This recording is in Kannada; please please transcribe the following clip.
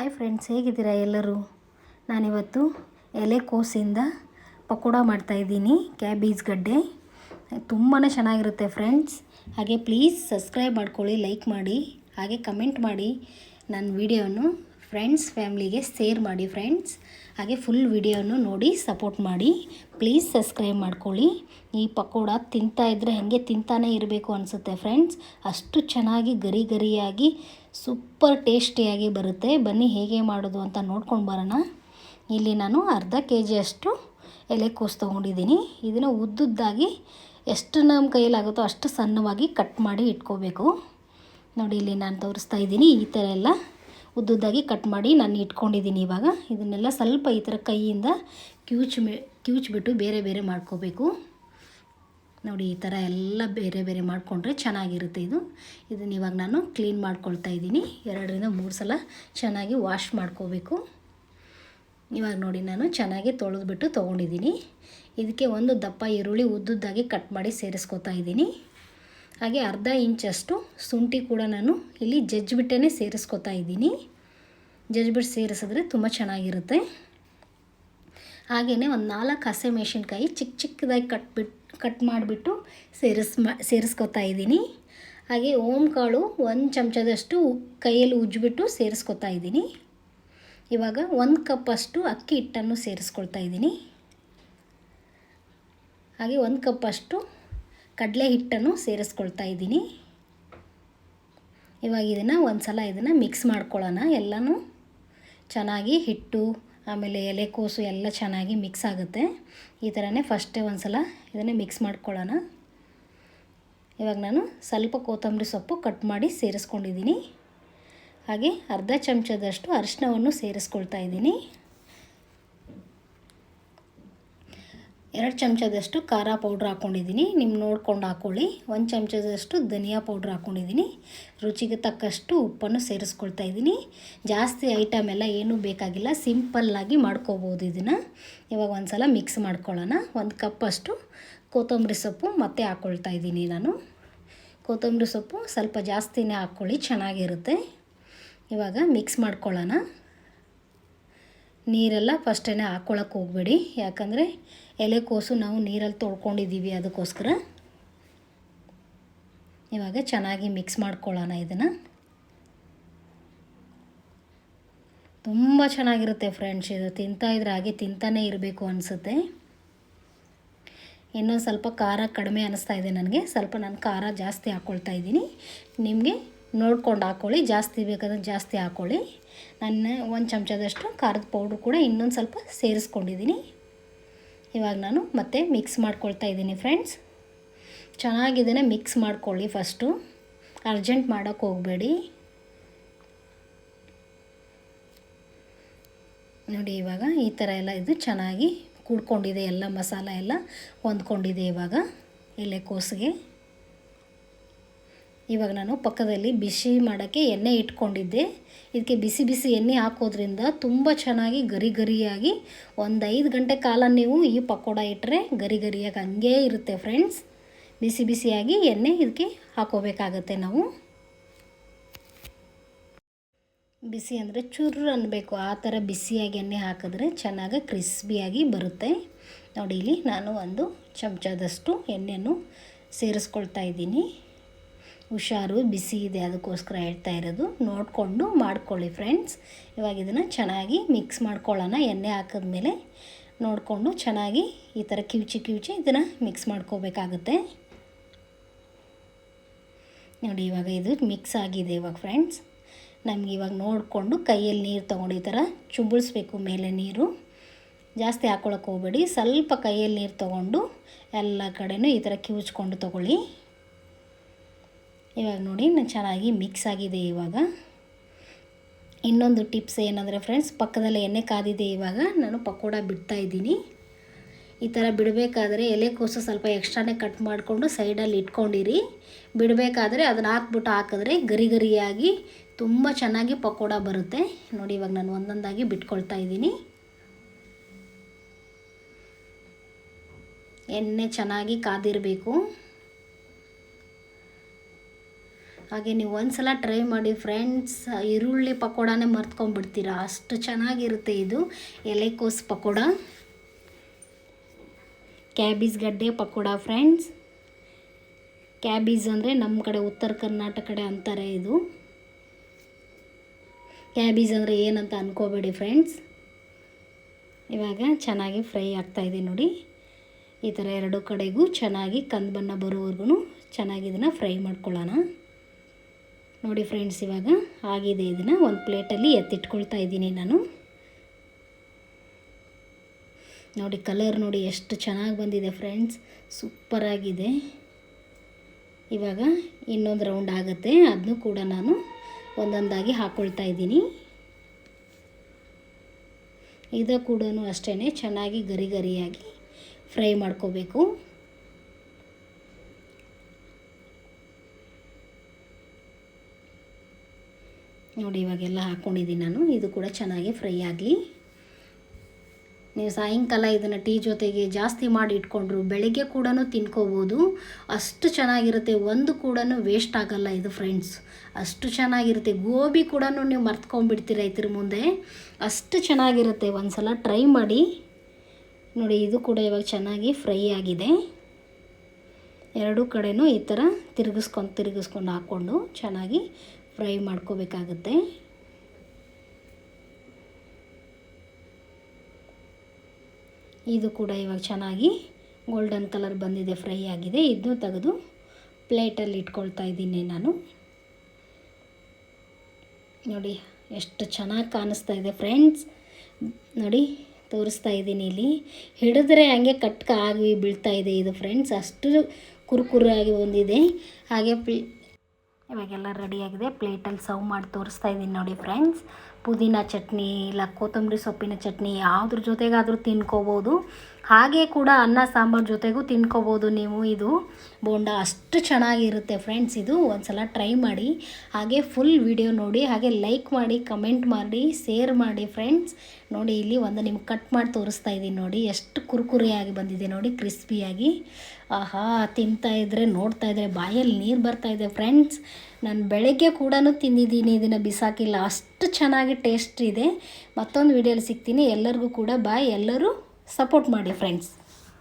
ಹಾಯ್ ಫ್ರೆಂಡ್ಸ್ ಹೇಗಿದ್ದೀರಾ ಎಲ್ಲರೂ? ನಾನಿವತ್ತು ಎಲೆಕೋಸಿಂದ ಪಕೋಡ ಮಾಡ್ತಾಯಿದ್ದೀನಿ ಕ್ಯಾಬೇಜ್ ಗಡ್ಡೆ. ತುಂಬಾ ಚೆನ್ನಾಗಿರುತ್ತೆ ಫ್ರೆಂಡ್ಸ್ ಹಾಗೆ ಪ್ಲೀಸ್ ಸಬ್ಸ್ಕ್ರೈಬ್ ಮಾಡ್ಕೊಳ್ಳಿ ಲೈಕ್ ಮಾಡಿ, ಹಾಗೆ ಕಮೆಂಟ್ ಮಾಡಿ. ನನ್ನ ವಿಡಿಯೋನು ಫ್ರೆಂಡ್ಸ್ ಫ್ಯಾಮ್ಲಿಗೆ ಸೇರ್ ಮಾಡಿ ಫ್ರೆಂಡ್ಸ್ ಹಾಗೆ ಫುಲ್ ವಿಡಿಯೋನು ನೋಡಿ ಸಪೋರ್ಟ್ ಮಾಡಿ. ಪ್ಲೀಸ್ ಸಬ್ಸ್ಕ್ರೈಬ್ ಮಾಡ್ಕೊಳ್ಳಿ. ಈ ಪಕೋಡ ತಿಂತಾ ಇದ್ದರೆ ಹಾಗೆ ತಿಂತಾನೇ ಇರಬೇಕು ಅನಿಸುತ್ತೆ ಫ್ರೆಂಡ್ಸ್ ಅಷ್ಟು ಚೆನ್ನಾಗಿ ಗರಿ ಗರಿಯಾಗಿ ಸೂಪರ್ ಟೇಸ್ಟಿಯಾಗಿ ಬರುತ್ತೆ. ಬನ್ನಿ ಹೇಗೆ ಮಾಡೋದು ಅಂತ ನೋಡ್ಕೊಂಡು ಬರೋಣ. ಇಲ್ಲಿ ನಾನು ಅರ್ಧ ಕೆ ಜಿಯಷ್ಟು ಎಲೆಕೋಸು ತೊಗೊಂಡಿದ್ದೀನಿ. ಇದನ್ನು ಉದ್ದುದ್ದಾಗಿ ಎಷ್ಟು ನಮ್ಮ ಕೈಯಲ್ಲಾಗುತ್ತೋ ಅಷ್ಟು ಸಣ್ಣವಾಗಿ ಕಟ್ ಮಾಡಿ ಇಟ್ಕೋಬೇಕು. ನೋಡಿ, ಇಲ್ಲಿ ನಾನು ತೋರಿಸ್ತಾ ಇದ್ದೀನಿ ಈ ಥರ ಎಲ್ಲ. ಉದ್ದುದ್ದಾಗಿ ಕಟ್ ಮಾಡಿ ನಾನು ಇಟ್ಕೊಂಡಿದ್ದೀನಿ ಇವಾಗ. ಇದನ್ನೆಲ್ಲ ಸ್ವಲ್ಪ ಈ ಥರ ಕೈಯಿಂದ ಕ್ಯೂಚ್ ಕ್ಯೂಚ್ಬಿಟ್ಟು ಬೇರೆ ಬೇರೆ ಮಾಡ್ಕೋಬೇಕು. ನೋಡಿ, ಈ ಥರ ಎಲ್ಲ ಬೇರೆ ಬೇರೆ ಮಾಡಿಕೊಂಡ್ರೆ ಚೆನ್ನಾಗಿರುತ್ತೆ ಇದು. ಇದನ್ನು ಇವಾಗ ನಾನು ಕ್ಲೀನ್ ಮಾಡ್ಕೊಳ್ತಾ ಇದ್ದೀನಿ. ಎರಡರಿಂದ ಮೂರು ಸಲ ಚೆನ್ನಾಗಿ ವಾಶ್ ಮಾಡ್ಕೋಬೇಕು. ಇವಾಗ ನೋಡಿ, ನಾನು ಚೆನ್ನಾಗಿ ತೊಳೆದ್ಬಿಟ್ಟು ತೊಗೊಂಡಿದ್ದೀನಿ. ಇದಕ್ಕೆ ಒಂದು ದಪ್ಪ ಈರುಳ್ಳಿ ಉದ್ದುದ್ದಾಗಿ ಕಟ್ ಮಾಡಿ ಸೇರಿಸ್ಕೊತಾ ಇದ್ದೀನಿ. ಹಾಗೆ ಅರ್ಧ ಇಂಚಷ್ಟು ಶುಂಠಿ ಕೂಡ ನಾನು ಇಲ್ಲಿ ಜಜ್ಜಿಬಿಟ್ಟೇ ಸೇರಿಸ್ಕೊತಾ ಇದ್ದೀನಿ. ಜಜ್ಜಿಬಿಟ್ಟು ಸೇರಿಸಿದ್ರೆ ತುಂಬ ಚೆನ್ನಾಗಿರುತ್ತೆ. ಹಾಗೆಯೇ ಒಂದು ನಾಲ್ಕು ಹಸಿಮೆಣ್ಸಿನ್ಕಾಯಿ ಚಿಕ್ಕ ಚಿಕ್ಕದಾಗಿ ಕಟ್ಬಿಟ್ಟು ಕಟ್ ಮಾಡಿಬಿಟ್ಟು ಸೇರಿಸ್ ಮಾ, ಸೇರಿಸ್ಕೊತಾ ಇದ್ದೀನಿ. ಹಾಗೆ ಓಮ್ ಕಾಳು ಒಂದು ಚಮಚದಷ್ಟು ಕೈಯಲ್ಲಿ ಉಜ್ಜಿಬಿಟ್ಟು ಸೇರಿಸ್ಕೊತಾ ಇದ್ದೀನಿ. ಇವಾಗ ಒಂದು ಕಪ್ಪಷ್ಟು ಅಕ್ಕಿ ಹಿಟ್ಟನ್ನು ಸೇರಿಸ್ಕೊಳ್ತಾ ಇದ್ದೀನಿ. ಹಾಗೆ ಒಂದು ಕಪ್ಪಷ್ಟು ಕಡಲೆ ಹಿಟ್ಟನ್ನು ಸೇರಿಸ್ಕೊಳ್ತಾ ಇದ್ದೀನಿ. ಇವಾಗ ಇದನ್ನು ಒಂದು ಸಲ ಇದನ್ನು ಮಿಕ್ಸ್ ಮಾಡ್ಕೊಳ್ಳೋಣ. ಎಲ್ಲನೂ ಚೆನ್ನಾಗಿ ಹಿಟ್ಟು, ಆಮೇಲೆ ಎಲೆಕೋಸು ಎಲ್ಲ ಚೆನ್ನಾಗಿ ಮಿಕ್ಸ್ ಆಗುತ್ತೆ. ಈ ಥರನೇ ಫಸ್ಟೇ ಒಂದು ಸಲ ಇದನ್ನೇ ಮಿಕ್ಸ್ ಮಾಡ್ಕೊಳ್ಳೋಣ. ಇವಾಗ ನಾನು ಸ್ವಲ್ಪ ಕೊತ್ತಂಬರಿ ಸೊಪ್ಪು ಕಟ್ ಮಾಡಿ ಸೇರಿಸ್ಕೊಂಡಿದ್ದೀನಿ. ಹಾಗೆ ಅರ್ಧ ಚಮಚದಷ್ಟು ಅರಿಶಿನವನ್ನು ಸೇರಿಸ್ಕೊಳ್ತಾ ಇದ್ದೀನಿ. ಎರಡು ಚಮಚದಷ್ಟು ಖಾರ ಪೌಡ್ರ್ ಹಾಕ್ಕೊಂಡಿದ್ದೀನಿ. ನಿಮ್ಮ ನೋಡ್ಕೊಂಡು ಹಾಕ್ಕೊಳ್ಳಿ ಒಂದು ಚಮಚದಷ್ಟು ಧನಿಯಾ ಪೌಡ್ರ್ ಹಾಕ್ಕೊಂಡಿದ್ದೀನಿ. ರುಚಿಗೆ ತಕ್ಕಷ್ಟು ಉಪ್ಪನ್ನು ಸೇರಿಸ್ಕೊಳ್ತಾ ಇದ್ದೀನಿ. ಜಾಸ್ತಿ ಐಟಮ್ ಎಲ್ಲ ಏನೂ ಬೇಕಾಗಿಲ್ಲ. ಸಿಂಪಲ್ಲಾಗಿ ಮಾಡ್ಕೋಬೋದು ಇದನ್ನು. ಇವಾಗ ಒಂದು ಸಲ ಮಿಕ್ಸ್ ಮಾಡ್ಕೊಳ್ಳೋಣ. ಒಂದು ಕಪ್ಪಷ್ಟು ಕೊತ್ತಂಬರಿ ಸೊಪ್ಪು ಮತ್ತೆ ಹಾಕ್ಕೊಳ್ತಾ ಇದ್ದೀನಿ ನಾನು. ಕೊತ್ತಂಬರಿ ಸೊಪ್ಪು ಸ್ವಲ್ಪ ಜಾಸ್ತಿನೇ ಹಾಕ್ಕೊಳ್ಳಿ. ಚೆನ್ನಾಗಿರುತ್ತೆ. ಇವಾಗ ಮಿಕ್ಸ್ ಮಾಡ್ಕೊಳ್ಳೋಣ. ನೀರೆಲ್ಲ ಫಸ್ಟೇ ಹಾಕ್ಕೊಳಕ್ಕೆ ಹೋಗಬೇಡಿ. ಯಾಕಂದರೆ ಎಲೆಕೋಸು ನಾವು ನೀರಲ್ಲಿ ತೊಳ್ಕೊಂಡಿದ್ದೀವಿ ಅದಕ್ಕೋಸ್ಕರ. ಇವಾಗ ಚೆನ್ನಾಗಿ ಮಿಕ್ಸ್ ಮಾಡ್ಕೊಳ್ಳೋಣ ಇದನ್ನು. ತುಂಬ ಚೆನ್ನಾಗಿರುತ್ತೆ ಫ್ರೆಂಡ್ಸ್ ಇದು ತಿಂತಾಯಿದ್ರೆ ಹಾಗೆ ತಿಂತಾನೇ ಇರಬೇಕು ಅನಿಸುತ್ತೆ. ಇನ್ನೊಂದು ಸ್ವಲ್ಪ ಖಾರ ಕಡಿಮೆ ಅನ್ನಿಸ್ತಾ ಇದೆ ನನಗೆ. ಸ್ವಲ್ಪ ನಾನು ಖಾರ ಜಾಸ್ತಿ ಹಾಕ್ಕೊಳ್ತಾ ಇದ್ದೀನಿ. ನಿಮಗೆ? ನೋಡ್ಕೊಂಡು ಹಾಕ್ಕೊಳ್ಳಿ ಜಾಸ್ತಿ ಬೇಕಾದ್ರೆ ಜಾಸ್ತಿ ಹಾಕ್ಕೊಳ್ಳಿ ನಾನು ಒಂದು ಚಮಚದಷ್ಟು ಖಾರದ ಪೌಡ್ರ್ ಕೂಡ ಇನ್ನೊಂದು ಸ್ವಲ್ಪ ಸೇರಿಸ್ಕೊಂಡಿದ್ದೀನಿ. ಇವಾಗ ನಾನು ಮತ್ತೆ ಮಿಕ್ಸ್ ಮಾಡ್ಕೊಳ್ತಾ ಇದ್ದೀನಿ ಫ್ರೆಂಡ್ಸ್. ಚೆನ್ನಾಗಿದ್ದೇನೆ ಮಿಕ್ಸ್ ಮಾಡ್ಕೊಳ್ಳಿ ಫಸ್ಟು. ಅರ್ಜೆಂಟ್ ಮಾಡೋಕ್ಕೆ ಹೋಗಬೇಡಿ. ನೋಡಿ ಇವಾಗ ಈ ಥರ ಎಲ್ಲ ಇದು ಚೆನ್ನಾಗಿ ಕೂಡ್ಕೊಂಡಿದೆ. ಎಲ್ಲ ಮಸಾಲ ಎಲ್ಲ ಹೊಂದ್ಕೊಂಡಿದೆ ಇವಾಗ. ಎಲೆಕೋಸಿಗೆ ಇವಾಗ ನಾನು ಪಕ್ಕದಲ್ಲಿ ಬಿಸಿ ಮಾಡೋಕ್ಕೆ ಎಣ್ಣೆ ಇಟ್ಕೊಂಡಿದ್ದೆ. ಇದಕ್ಕೆ ಬಿಸಿ ಬಿಸಿ ಎಣ್ಣೆ ಹಾಕೋದ್ರಿಂದ ತುಂಬ ಚೆನ್ನಾಗಿ ಗರಿ ಗರಿಯಾಗಿ ಒಂದು ಐದು ಗಂಟೆ ಕಾಲ ನೀವು ಈ ಪಕೋಡ ಇಟ್ಟರೆ ಗರಿ ಗರಿಯಾಗಿ ಹಂಗೇ ಇರುತ್ತೆ ಫ್ರೆಂಡ್ಸ್ ಬಿಸಿ ಬಿಸಿಯಾಗಿ ಎಣ್ಣೆ ಇದಕ್ಕೆ ಹಾಕೋಬೇಕಾಗತ್ತೆ ನಾವು. ಬಿಸಿ ಅಂದರೆ ಚುರ್ರು ಅನ್ನಬೇಕು ಆ ಥರ ಬಿಸಿಯಾಗಿ ಎಣ್ಣೆ ಹಾಕಿದ್ರೆ ಚೆನ್ನಾಗಿ ಕ್ರಿಸ್ಪಿಯಾಗಿ ಬರುತ್ತೆ. ನೋಡಿ, ಇಲ್ಲಿ ನಾನು ಒಂದು ಚಮಚದಷ್ಟು ಎಣ್ಣೆಯನ್ನು ಸೇರಿಸ್ಕೊಳ್ತಾ ಇದ್ದೀನಿ. ಹುಷಾರು, ಬಿಸಿ ಇದೆ, ಅದಕ್ಕೋಸ್ಕರ ಹೇಳ್ತಾ ಇರೋದು. ನೋಡಿಕೊಂಡು ಮಾಡ್ಕೊಳ್ಳಿ ಫ್ರೆಂಡ್ಸ್. ಇವಾಗ ಇದನ್ನು ಚೆನ್ನಾಗಿ ಮಿಕ್ಸ್ ಮಾಡ್ಕೊಳ್ಳೋಣ. ಎಣ್ಣೆ ಹಾಕಿದ್ಮೇಲೆ ನೋಡಿಕೊಂಡು ಚೆನ್ನಾಗಿ ಈ ಥರ ಕಿವುಚಿ ಕಿವುಚಿ ಇದನ್ನು ಮಿಕ್ಸ್ ಮಾಡ್ಕೋಬೇಕಾಗುತ್ತೆ. ನೋಡಿ, ಇವಾಗ ಇದು ಮಿಕ್ಸ್ ಆಗಿದೆ ಇವಾಗ ಫ್ರೆಂಡ್ಸ್. ನಮ್ಗೆ ಇವಾಗ ನೋಡಿಕೊಂಡು ಕೈಯಲ್ಲಿ ನೀರು ತೊಗೊಂಡು ಈ ಥರ ಚುಂಬಳಿಸ್ಬೇಕು ಮೇಲೆ ನೀರು. ಜಾಸ್ತಿ ಹಾಕ್ಕೊಳಕ್ಕೆ ಹೋಗಬೇಡಿ. ಸ್ವಲ್ಪ ಕೈಯಲ್ಲಿ ನೀರು ತೊಗೊಂಡು ಎಲ್ಲ ಕಡೆಯೂ ಈ ಥರ ಕಿವುಚ್ಕೊಂಡು ತೊಗೊಳ್ಳಿ. ಇವಾಗ ನೋಡಿ ನಾನು ಚೆನ್ನಾಗಿ ಮಿಕ್ಸ್ ಆಗಿದೆ ಇವಾಗ. ಇನ್ನೊಂದು ಟಿಪ್ಸ್ ಏನಂದರೆ ಫ್ರೆಂಡ್ಸ್ ಪಕ್ಕದಲ್ಲೇ ಎಣ್ಣೆ ಕಾದಿದೆ ಇವಾಗ. ನಾನು ಪಕೋಡ ಬಿಡ್ತಾ ಇದ್ದೀನಿ. ಈ ಥರ ಬಿಡಬೇಕಾದ್ರೆ ಎಲೆಕೋಸು ಸ್ವಲ್ಪ ಎಕ್ಸ್ಟ್ರಾನೇ ಕಟ್ ಮಾಡಿಕೊಂಡು ಸೈಡಲ್ಲಿ ಇಟ್ಕೊಂಡಿರಿ. ಬಿಡಬೇಕಾದ್ರೆ ಅದನ್ನು ಹಾಕ್ಬಿಟ್ಟು ಹಾಕಿದ್ರೆ ಗರಿ ಗರಿಯಾಗಿ ತುಂಬ ಚೆನ್ನಾಗಿ ಪಕೋಡ ಬರುತ್ತೆ. ನೋಡಿ, ಇವಾಗ ನಾನು ಒಂದೊಂದಾಗಿ ಬಿಟ್ಕೊಳ್ತಾ ಇದ್ದೀನಿ. ಎಣ್ಣೆ ಚೆನ್ನಾಗಿ ಕಾದಿರಬೇಕು. ಹಾಗೆ ನೀವು ಒಂದ್ಸಲ ಟ್ರೈ ಮಾಡಿ ಫ್ರೆಂಡ್ಸ್ ಈರುಳ್ಳಿ ಪಕೋಡಾನೇ ಮರ್ತ್ಕೊಂಡ್ಬಿಡ್ತೀರಾ? ಅಷ್ಟು ಚೆನ್ನಾಗಿರುತ್ತೆ ಇದು. ಎಲೆಕೋಸು ಪಕೋಡ. ಕ್ಯಾಬೀಸ್ ಗಡ್ಡೆ ಪಕೋಡ ಫ್ರೆಂಡ್ಸ್ ಕ್ಯಾಬೀಸ್ ಅಂದರೆ ನಮ್ಮ ಕಡೆ ಉತ್ತರ ಕರ್ನಾಟಕ ಕಡೆ ಅಂತಾರೆ ಇದು. ಕ್ಯಾಬೀಸ್ ಅಂದರೆ ಏನಂತ ಅನ್ಕೋಬೇಡಿ ಫ್ರೆಂಡ್ಸ್ ಇವಾಗ ಚೆನ್ನಾಗಿ ಫ್ರೈ ಆಗ್ತಾಯಿದೆ ನೋಡಿ. ಈ ಥರ ಎರಡು ಕಡೆಗೂ ಚೆನ್ನಾಗಿ ಕಂದು ಬಣ್ಣ ಬರೋವರೆಗೂ ಚೆನ್ನಾಗಿ ಇದನ್ನು ಫ್ರೈ ಮಾಡ್ಕೊಳ್ಳೋಣ. ನೋಡಿ ಫ್ರೆಂಡ್ಸ್ ಇವಾಗ ಆಗಿದೆ ಇದನ್ನು ಒಂದು ಪ್ಲೇಟಲ್ಲಿ ಎತ್ತಿಟ್ಕೊಳ್ತಾ ಇದ್ದೀನಿ ನಾನು. ನೋಡಿ ಕಲರ್ ನೋಡಿ ಎಷ್ಟು ಚೆನ್ನಾಗಿ ಬಂದಿದೆ ಫ್ರೆಂಡ್ಸ್ ಸೂಪರಾಗಿದೆ ಇವಾಗ ಇನ್ನೊಂದು ರೌಂಡ್ ಆಗುತ್ತೆ ಅದನ್ನು ಕೂಡ ನಾನು ಒಂದೊಂದಾಗಿ ಹಾಕ್ಕೊಳ್ತಾ ಇದ್ದೀನಿ. ಇದು ಕೂಡ ಅಷ್ಟೇ ಚೆನ್ನಾಗಿ ಗರಿ ಗರಿಯಾಗಿ ಫ್ರೈ ಮಾಡ್ಕೋಬೇಕು. ನೋಡಿ, ಇವಾಗೆಲ್ಲ ಹಾಕ್ಕೊಂಡಿದ್ದೀನಿ ನಾನು. ಇದು ಕೂಡ ಚೆನ್ನಾಗಿ ಫ್ರೈ ಆಗಲಿ. ನೀವು ಸಾಯಂಕಾಲ ಇದನ್ನು ಟೀ ಜೊತೆಗೆ ಜಾಸ್ತಿ ಮಾಡಿ ಇಟ್ಕೊಂಡ್ರು ಬೆಳಿಗ್ಗೆ ಕೂಡ ತಿನ್ಕೋಬೋದು. ಅಷ್ಟು ಚೆನ್ನಾಗಿರುತ್ತೆ. ಒಂದು ಕೂಡ ವೇಸ್ಟ್ ಆಗಲ್ಲ ಇದು ಫ್ರೆಂಡ್ಸ್ ಅಷ್ಟು ಚೆನ್ನಾಗಿರುತ್ತೆ. ಗೋಬಿ ಕೂಡ ನೀವು ಮರ್ತ್ಕೊಂಡ್ಬಿಡ್ತೀರ ಇದ್ರ ಮುಂದೆ? ಅಷ್ಟು ಚೆನ್ನಾಗಿರುತ್ತೆ. ಒಂದು ಸಲ ಟ್ರೈ ಮಾಡಿ. ನೋಡಿ, ಇದು ಕೂಡ ಇವಾಗ ಚೆನ್ನಾಗಿ ಫ್ರೈ ಆಗಿದೆ. ಎರಡೂ ಕಡೆಯೂ ಈ ಥರ ತಿರುಗಿಸ್ಕೊಂಡು ತಿರುಗಿಸ್ಕೊಂಡು ಹಾಕ್ಕೊಂಡು ಚೆನ್ನಾಗಿ ಫ್ರೈ ಮಾಡ್ಕೋಬೇಕಾಗುತ್ತೆ. ಇದು ಕೂಡ ಇವಾಗ ಚೆನ್ನಾಗಿ ಗೋಲ್ಡನ್ ಕಲರ್ ಬಂದಿದೆ, ಫ್ರೈ ಆಗಿದೆ. ಇದನ್ನು ತೆಗೆದು ಪ್ಲೇಟಲ್ಲಿ ಇಟ್ಕೊಳ್ತಾ ಇದ್ದೀನಿ ನಾನು. ನೋಡಿ, ಎಷ್ಟು ಚೆನ್ನಾಗಿ ಕಾಣಿಸ್ತಾ ಇದೆ ಫ್ರೆಂಡ್ಸ್. ನೋಡಿ, ತೋರಿಸ್ತಾ ಇದ್ದೀನಿ ಇಲ್ಲಿ. ಹಿಡಿದ್ರೆ ಹಂಗೆ ಕಟ್ಕ ಆಗಿ ಬೀಳ್ತಾ ಇದೆ ಇದು ಫ್ರೆಂಡ್ಸ್. ಅಷ್ಟು ಕುರುಕುರಾಗಿ ಬಂದಿದೆ. ಹಾಗೆ ಪ್ಲೇ ಇವಾಗೆಲ್ಲ ರೆಡಿಯಾಗಿದೆ ಪ್ಲೇಟಲ್ಲಿ ಸರ್ವ್ ಮಾಡಿ ತೋರಿಸ್ತಾ ಇದ್ದೀನಿ ನೋಡಿ ಫ್ರೆಂಡ್ಸ್ ಪುದೀನ ಚಟ್ನಿ ಇಲ್ಲ ಕೊತ್ತಂಬರಿ ಸೊಪ್ಪಿನ ಚಟ್ನಿ ಯಾವುದ್ರ ಜೊತೆಗಾದರೂ ತಿನ್ಕೋಬೋದು. ಹಾಗೆ ಕೂಡ ಅನ್ನ, ಸಾಂಬಾರು ಜೊತೆಗೂ ತಿನ್ಕೋಬೋದು ನೀವು. ಇದು ಬೋಂಡ ಅಷ್ಟು ಚೆನ್ನಾಗಿರುತ್ತೆ ಫ್ರೆಂಡ್ಸ್ ಇದು ಒಂದು ಸಲ ಟ್ರೈ ಮಾಡಿ, ಹಾಗೆ ಫುಲ್ ವಿಡಿಯೋ ನೋಡಿ, ಹಾಗೆ ಲೈಕ್ ಮಾಡಿ ಕಮೆಂಟ್ ಮಾಡಿ ಶೇರ್ ಮಾಡಿ ಫ್ರೆಂಡ್ಸ್ ನೋಡಿ, ಇಲ್ಲಿ ಒಂದು ನಿಮ್ಗೆ ಕಟ್ ಮಾಡಿ ತೋರಿಸ್ತಾ ಇದ್ದೀನಿ ನೋಡಿ. ಎಷ್ಟು ಕುರುಕುರಿಯಾಗಿ ಬಂದಿದೆ ನೋಡಿ ಕ್ರಿಸ್ಪಿಯಾಗಿ ಆಹಾ, ತಿಂತಾ ಇದ್ರೆ, ನೋಡ್ತಾ ಇದ್ದರೆ ಬಾಯಲ್ಲಿ ನೀರು ಬರ್ತಾ ಇದೆ ಫ್ರೆಂಡ್ಸ್ ನಾನು ಬೆಳಗ್ಗೆ ಕೂಡ ತಿಂದಿದ್ದೀನಿ ಇದನ್ನು ಬಿಸಾಕಿಲ್ಲ. ಅಷ್ಟು ಚೆನ್ನಾಗಿ ಟೇಸ್ಟ್ ಇದೆ. ಮತ್ತೊಂದು ವಿಡಿಯೋಲಿ ಸಿಗ್ತೀನಿ. ಎಲ್ಲರಿಗೂ ಕೂಡ ಬಾಯ್ ಎಲ್ಲರೂ ಸಪೋರ್ಟ್ ಮಾಡಿ ಫ್ರೆಂಡ್ಸ್